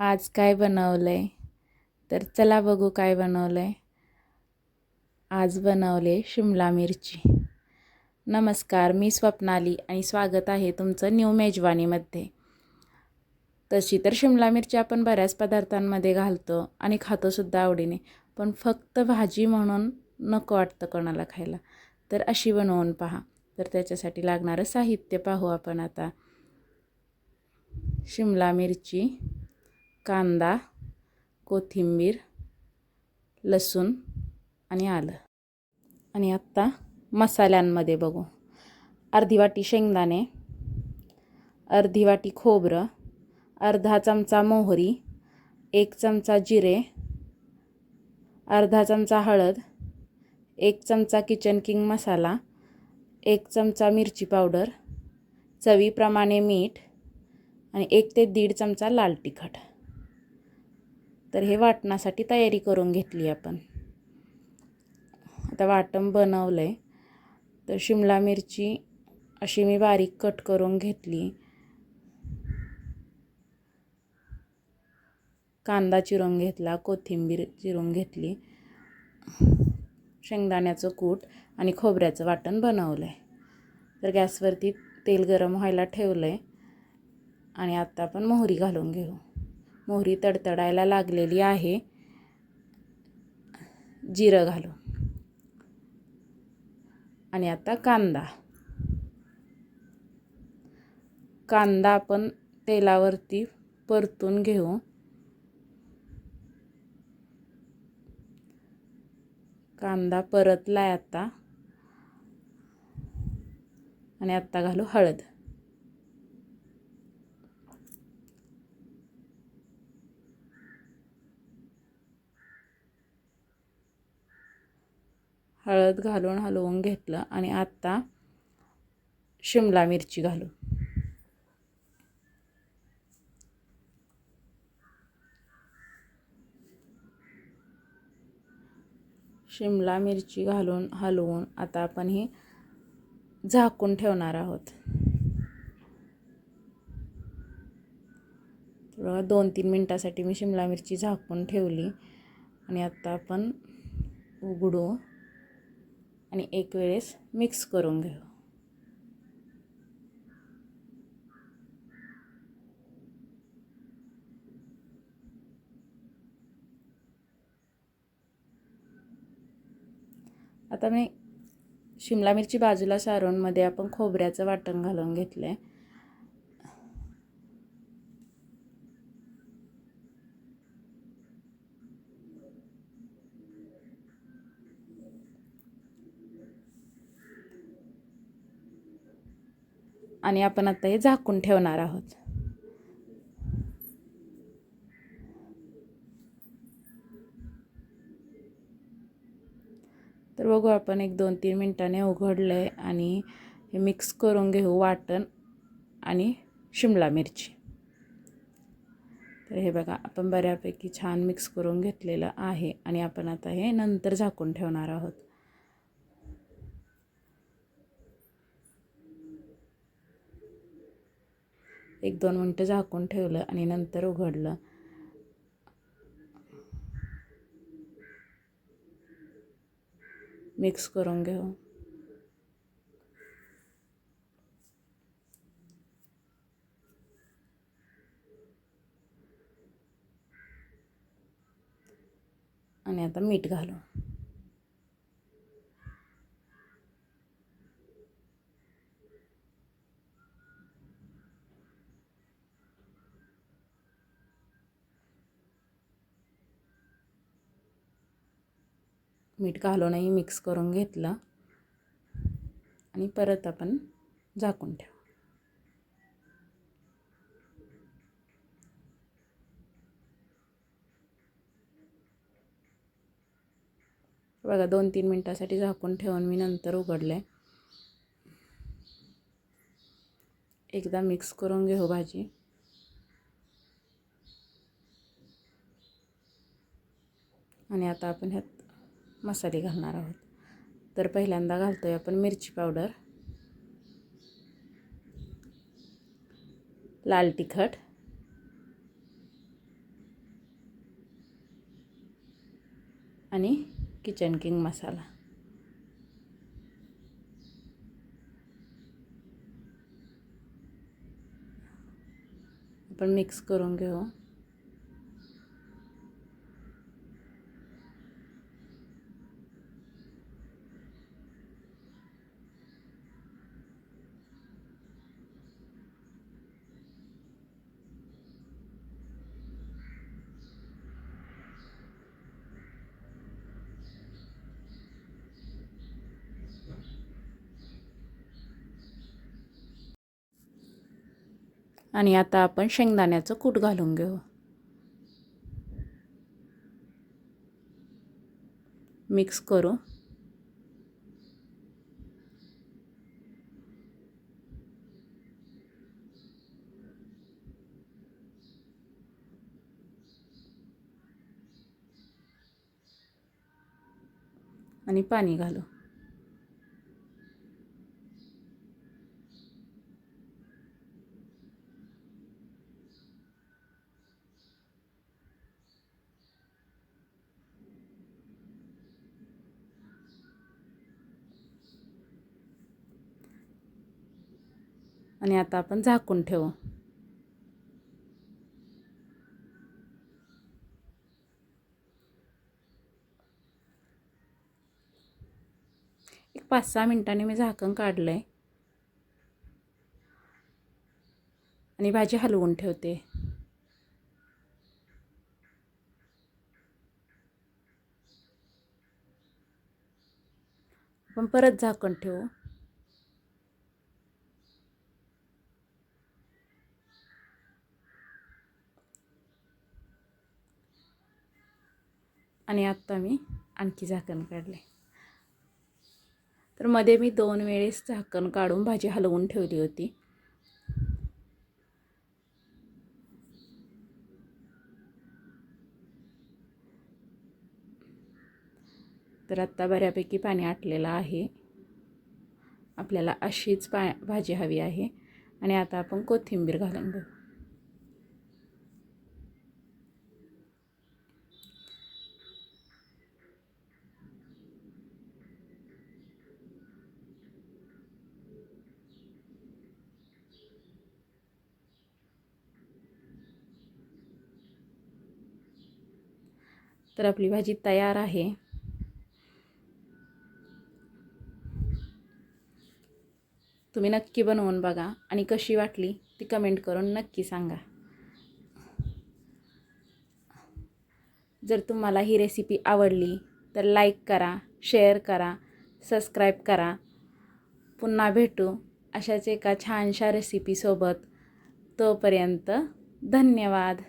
आज काय बनवलं आहे तर चला बघू काय बनवलं आहे आज बनवले शिमला मिरची. नमस्कार मी स्वप्नाली आणि स्वागत आहे तुमचं न्यू मेजवानीमध्ये. तशी तर शिमला मिरची आपण बऱ्याच पदार्थांमध्ये घालतो आणि खातोसुद्धा आवडीने पण फक्त भाजी म्हणून नको वाटतं कोणाला खायला. तर अशी बनवून पहा. तर त्याच्यासाठी लागणारं साहित्य पाहू आपण आता. शिमला मिरची कांदा कोथिंबीर लसूण आणि आलं. आणि आत्ता मसाल्यांमध्ये बघू. अर्धी वाटी शेंगदाणे अर्धी वाटी खोबरं अर्धा चमचा मोहरी एक चमचा जिरे अर्धा चमचा हळद एक चमचा किचन किंग मसाला एक चमचा मिरची पावडर चवीप्रमाणे मीठ आणि एक ते दीड चमचा लाल तिखट. तर हे वाटणासाठी तयारी करून घेतली आपण. आता वाटण बनवलं आहे तर शिमला मिरची अशी मी बारीक कट करून घेतली. कांदा चिरून घेतला कोथिंबीर चिरून घेतली. शेंगदाण्याचं कूट आणि खोबऱ्याचं वाटण बनवलं आहे तर गॅसवरती तेल गरम व्हायला ठेवलं आहे आणि आता आपण मोहरी घालून घेऊ. मोहरी तडतडायला लागलेली आहे. जिरं घालू आणि आता कांदा. कांदा आपण तेलावरती परतून घेऊ. कांदा परतलाय आता. आणि आत्ता घालू हळद. हळद घालून हलवून घेतलं आणि आत्ता शिमला मिरची घालू शिमला मिरची घालून हलवून आता आपण ही झाकून ठेवणार आहोत. दोन तीन मिनटासाठी मी शिमला मिरची झाकून ठेवली आणि आत्ता आपण उघडू. आणि एक वेळेस मिक्स करून घेऊ. आता मी शिमला मिरची बाजूला सारूनमध्ये आपण खोबऱ्याचं वाटण घालून घेतलं आहे आणि आपण आता हे झाकून ठेवणार आहोत. तर बघू आपण एक दोन तीन मिनटाने उघडलं आहे आणि हे मिक्स करून घेऊ वाटण आणि शिमला मिरची. तर हे बघा आपण बऱ्यापैकी छान मिक्स करून घेतलेलं आहे आणि आपण आता हे नंतर झाकून ठेवणार आहोत. एक दोन मिनटं झाकून ठेवलं आणि नंतर उघडलं. मिक्स करून घेऊ. आणि आता मीठ घालू. मीठ घालूनही मिक्स करून घेतलं. आणि परत आपण झाकून ठेवू. बघा दोन तीन मिनटासाठी झाकून ठेवून मी नंतर उघडले एकदा मिक्स करून घेऊ भाजी. आणि आता आपण ह्यात मसाले घालणार आहोत. तर पहिल्यांदा घालतो आहे आपण मिरची पावडर. लाल तिखट. आणि किचन किंग मसाला. आपण मिक्स करून घेऊ. आणि आता आपण शेंगदाण्याचं कूट घालून घेऊ. मिक्स करू. आणि पाणी घालू. आणि आता आपण झाकून ठेवू. एक पाच सहा मिनटांनी मी झाकण काढलं आहे आणि भाजी हलवून ठेवते. आपण परत झाकण ठेवू. आणि आत्ता मी आणखी झाकण काढले तर मध्ये मी दोन वेळेस झाकण काढून भाजी हलवून ठेवली होती. तर आत्ता बऱ्यापैकी पाणी आटलेलं आहे. आपल्याला अशीच पा भाजी हवी आहे. आणि आता आपण कोथिंबीर घालून घेऊ तर आपली भाजी तयार आहे. तुम्ही नक्की बनवून बघा आणि कशी वाटली ती कमेंट करून नक्की सांगा. जर तुम्हाला ही रेसिपी आवडली तर लाईक करा शेअर करा सबस्क्राईब करा. पुन्हा भेटू अशाच एका छानशा रेसिपीसोबत तोपर्यंत धन्यवाद.